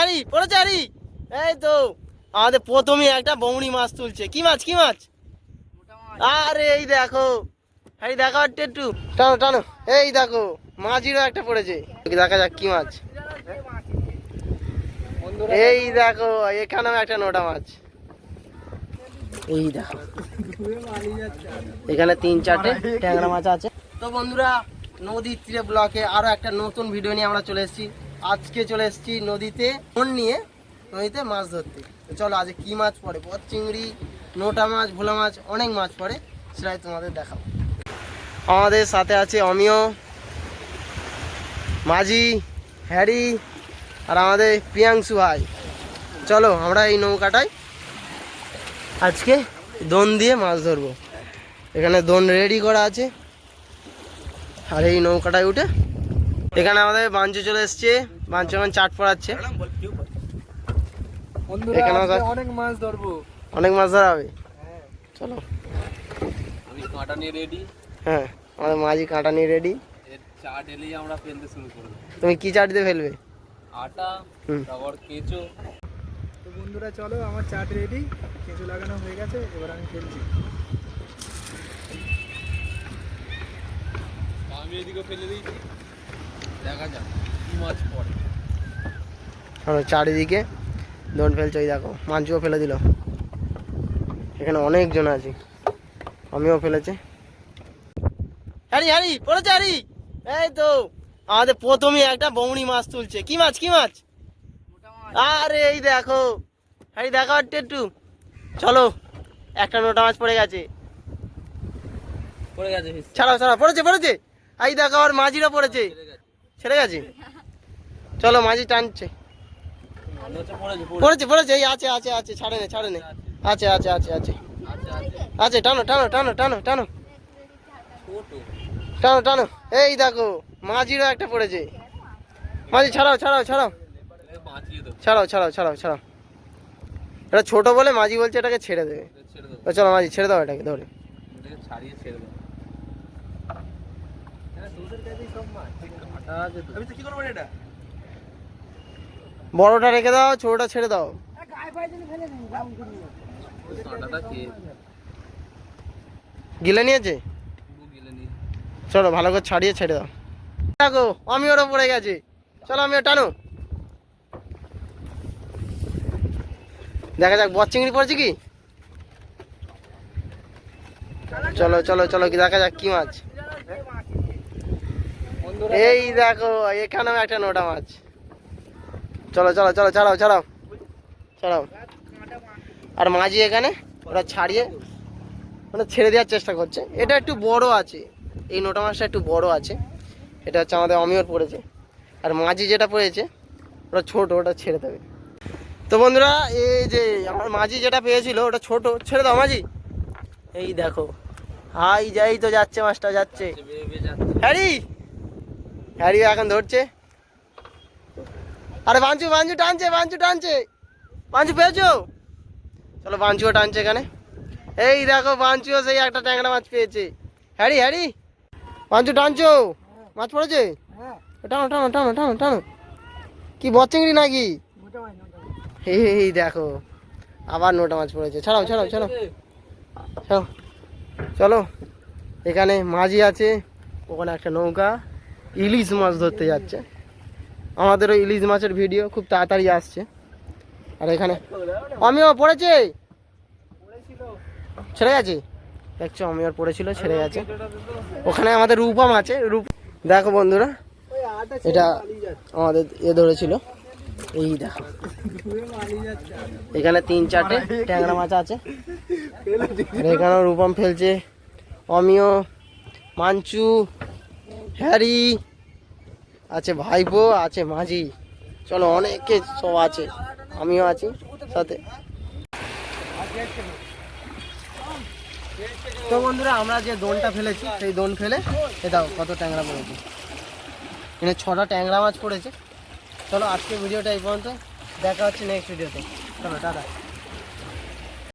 হারি পড়েছে হারি এই তো, আমাদের প্রথমে একটা বৌনি মাছ তুলছে। কি মাছ কি মাছ? আরে, এই দেখো। হারি দেখো একটু একটু। টানো টানো। এই দেখো মাঝিরও একটা পড়েছে। দেখা যাক কি মাছ। এই দেখো, এখানেও একটা নোটা মাছ। এই দেখো। এখানে তিন, চারটে ট্যাংরা মাছ আছে। তো বন্ধুরা, নদীর তীরে ব্লকে আরও একটা নতুন ভিডিও নিয়ে আমরা চলে এসেছি। আজকে চলে এসেছি নদীতে ফোন নিয়ে নদীতে মাছ ধরতে। চলো আজ কি মাছ পড়ে? পথ চিংড়ি, নোটা মাছ, ভোলা মাছ, অনেক মাছ পড়ে, সেটাই তোমাদের দেখাবো। আমাদের সাথে আছে অমিয়, মাঝি, হ্যারি, আর আমাদের প্রিয়াংশু ভাই। চলো আমরা এই নৌকাটায় আজকে দোন দিয়ে মাছ ধরবো। এখানে দোন রেডি করা আছে। আর এই নৌকাটায় উঠে এখানে আমাদের বাঞ্চু চলে এসছে। বাঞ্চু এখন চাট পড়াচ্ছে। অনেক মাছ ধরবো। অনেক মাছ ধরা হবে। চলো। আমি কাঁটা নিয়ে রেডি হ্যাঁ আমাদের মাঝি কাঁটা নিয়ে রেডি চাট এলেই আমরা ফেলতে শুরু করব তুমি কি চাট দিয়ে ফেলবে? আটা তারপর কেঁচো। তো বন্ধুরা চলো আমার চাট রেডি কেঁচো লাগানো হয়ে গেছে এবার আমি ফেলছি। আমি এদিকে ফেলে দিয়েছি। দেখা যাক কি মাছ পড়ে। চলো চারিদিকে দোন ফেলছে ওই দেখো মাঞ্চুও ফেলে দিল। এখানে অনেকজন আছে আমিও ফেলেছে। হ্যারি হ্যারি পড়েছে হ্যারি? এই তো আমাদের প্রথমে একটা বৌনি মাছ তুলছে। কি মাছ কি মাছ? আরে এই দেখো হ্যারি দেখো একটু একটু। চলো একটা নোটা মাছ পড়ে গেছে। পড়ে গেছে ছাড়াও ছাড়াও পড়েছে পড়েছে। এই দেখো আর মাঝিরও পড়েছে। ছেড়ে গেছে। চলো মাঝি টানছে। পড়েছে পড়েছে এই আছে আছে আছে ছাড়ে নে ছাড়ে নে। আছে আছে আছে আছে। আছে টানো টানো টানো টানো টানো। টানো টানো। এই দেখো মাঝিরও একটা পড়েছে। মাঝি ছাড়াও ছাড়াও ছাড়াও। ছাড়াও ছাড়াও ছাড়াও ছাড়াও। এটা ছোট বলে মাঝি বলছে এটাকে ছেড়ে দেবে। চলো মাঝি ছেড়ে দাও এটাকে ধরে। ছাড়িয়ে ছেড়ে দাও আমি তো কি করব এটা বড়টা রেখে দাও ছোটটা ছেড়ে দাও। গিলে নিয়েছে? চলো ভালো করে ছাড়িয়ে ছেড়ে দাও। দেখো আমি ওরা পড়ে গেছে। চলো আমিও টানো। দেখা যাক বর চিংড়ি পড়েছে কি? চলো চলো চলো দেখা যাক কি মাছ। এই দেখো এখানেও একটা নোটা মাছ। চলো চলো চলো ছাড়াও ছাড়াও ছাড়াও আর মাঝি এখানে ওরা ছাড়িয়ে মানে ছেড়ে দেওয়ার চেষ্টা করছে। এটা একটু বড় আছে। এই নোটা মাছটা একটু বড় আছে। এটা হচ্ছে আমাদের অমিয়র পড়েছে। আর মাঝি যেটা পড়েছে ওটা ছোট ওটা ছেড়ে দেবে। তো বন্ধুরা এই যে আমার মাঝি যেটা পেয়েছিল ওটা ছোট। ছেড়ে দাও মাঝি। এই দেখো। হাই যাই তো যাচ্ছে মাছটা যাচ্ছে। হ্যারি! হ্যারি এখন ধরছে। আরে বাঞ্চু বাঞ্চু টানছে বাঞ্চু টানছে। বাঞ্চু পেয়েছ? চলো বাঞ্চুও টানছে এখানে। এই দেখো বাঞ্চুও সেই একটা ট্যাংরা মাছ পেয়েছে। Harry Harry? বাঞ্চু টানছো? মাছ পড়েছে? টানো টানো টানো টানো টানো। কি বচিংড়ি নাকি? এই দেখো আবার নোটা মাছ পড়েছে। ছাড়াও ছাড়াও ছাড়াও। ছাড়াও। চলো এখানে মাঝি আছে ওখানে একটা নৌকা। ইলিশ মাছ ধরতে যাচ্ছে। আমাদেরও ইলিশ মাছের ভিডিও খুব তাড়াতাড়ি আসছে। আর এখানে আমিও পড়েছে? ছেড়ে গেছে? দেখছ আমি আর পড়েছিল, ছেড়ে গেছে। ওখানে আমাদের রূপম আছে, রূপ দেখো বন্ধুরা, এটা আমাদের এ ধরেছিল। এই দেখো। এখানে তিন চারটে ট্যাংরা মাছ আছে। এখানেও রূপম ফেলছে। অমিয়, মাঞ্চু হ্যারি। আছে ভাইপো, আছে মাঝি। চলো, অনেকে সব আছে। আমিও আছি সাথে। তো বন্ধুরা, আমরা যে দোনটা ফেলেছি, সেই দোন ফেলে, এ দাও, কত ট্যাংরা পড়েছে। এখানে ছটা ট্যাংরা মাছ পড়েছে। চলো আজকে ভিডিওটা এই পর্যন্ত। দেখা হচ্ছে নেক্সট ভিডিওতে চলো, টাটা।